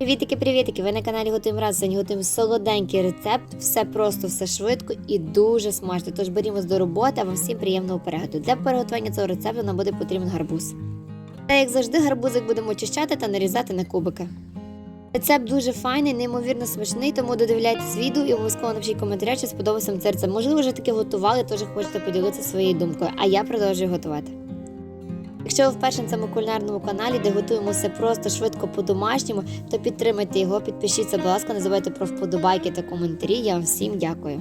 Привітики, привітики! Ви на каналі Готуємо раз. Сьогодні готуємо солоденький рецепт. Все просто, все швидко і дуже смачно. Тож берімось до роботи, а вам всім приємного перегляду. Для приготування цього рецепту нам буде потрібен гарбуз. Та як завжди, гарбузик будемо очищати та нарізати на кубики. Рецепт дуже файний, неймовірно смачний, тому додивляйтесь відео і обов'язково напишіть коментарі, чи сподобався вам цей рецепт. Можливо, вже таки готували, теж хочете поділитися своєю думкою, а я продовжую готувати. Якщо ви вперше на цьому кулінарному каналі, де готуємо все просто, швидко по-домашньому, то підтримайте його, підпишіться, будь ласка, не забувайте про вподобайки та коментарі. Я вам всім дякую.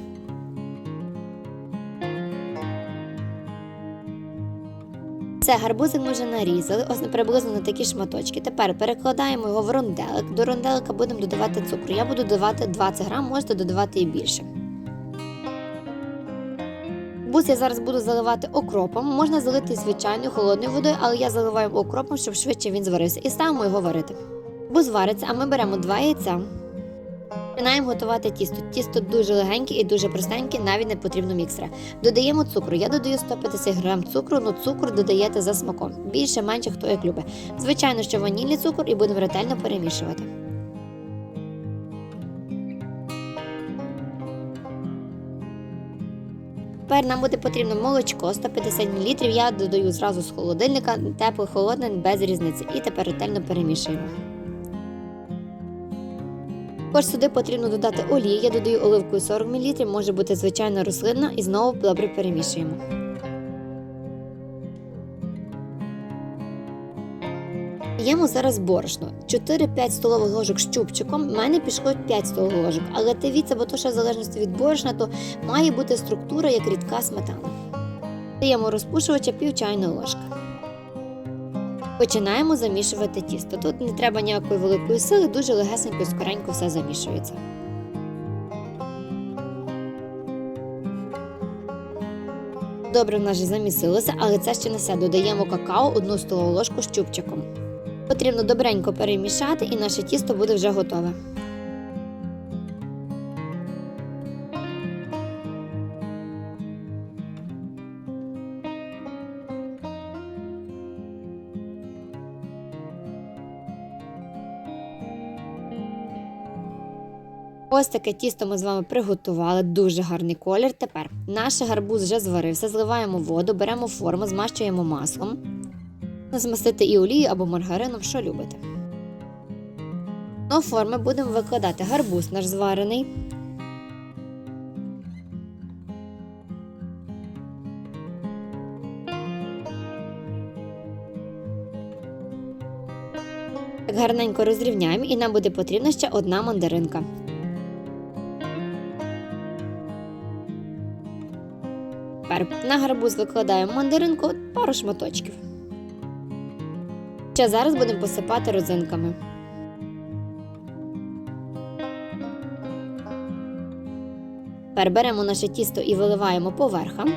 Все, гарбузик ми вже нарізали, ось приблизно на такі шматочки. Тепер перекладаємо його в ронделик. До ронделика будемо додавати цукру. Я буду додавати 20 грам, можете додавати і більше. Бус я зараз буду заливати окропом. Можна залити звичайною холодною водою, але я заливаю окропом, щоб швидше він зварився. І ставимо його варити. Бус вариться, а ми беремо два яйця. Починаємо готувати тісто. Тісто дуже легеньке і дуже простеньке, навіть не потрібно міксера. Додаємо цукру. Я додаю 150 грам цукру, але цукор додаєте за смаком. Більше, менше, хто як любить. Звичайно, що ванільний цукор і будемо ретельно перемішувати. Тепер нам буде потрібно молочко 150 мл. Я додаю зразу з холодильника, тепле, холодне, без різниці. І тепер ретельно перемішуємо. Також сюди потрібно додати олію. Я додаю оливкою 40 мл, може бути звичайна рослинна, і знову добре перемішуємо. Даємо зараз борошно. 4-5 столових ложок з чубчиком. У мене пішло 5 столових ложок. Але дивіться, бо то ще в залежності від борошна, то має бути структура як рідка сметана. Даємо розпушувача пів чайної ложки. Починаємо замішувати тісто. Тут не треба ніякої великої сили, дуже легесенько і скоренько все замішується. Добре, в нас вже замісилося, але це ще не все. Додаємо какао одну столову ложку з чубчиком. Потрібно добренько перемішати і наше тісто буде вже готове. Ось таке тісто ми з вами приготували, дуже гарний колір. Тепер наш гарбуз вже зварився, зливаємо воду, беремо форму, змащуємо маслом. Змастити і олією або маргарином, що любите. На форми будемо викладати гарбуз наш зварений. Так гарненько розрівняємо і нам буде потрібна ще одна мандаринка. Тепер на гарбуз викладаємо мандаринку пару шматочків. Ще зараз будемо посипати родзинками. Тепер беремо наше тісто і виливаємо поверхам.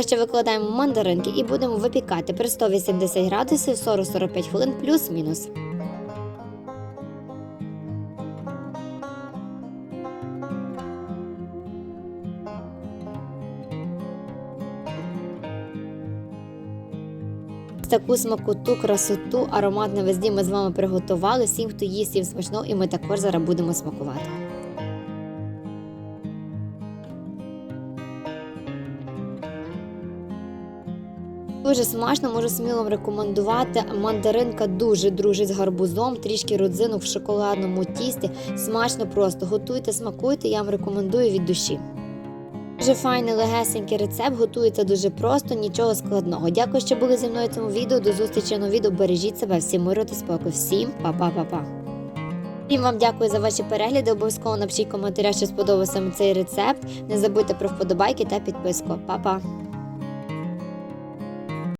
Ще викладаємо мандаринки і будемо випікати при 180 градусів 40-45 хвилин плюс-мінус. Таку смакоту, красоту, аромат на везді ми з вами приготували. Всім, хто їсть, всім смачно, і ми також зараз будемо смакувати. Дуже смачно, можу сміло рекомендувати. Мандаринка дуже дружить з гарбузом, трішки родзинок в шоколадному тісті. Смачно просто готуйте, смакуйте, я вам рекомендую від душі. Дуже файний легесенький рецепт, готується дуже просто, нічого складного. Дякую, що були зі мною в цьому відео. До зустрічі на відео. Бережіть себе, всім миру та спокою. Всім па-па-па-па. Всім вам дякую за ваші перегляди. Обов'язково напишіть коментаря, що сподобався цей рецепт. Не забудьте про вподобайки та підписку. Па-па!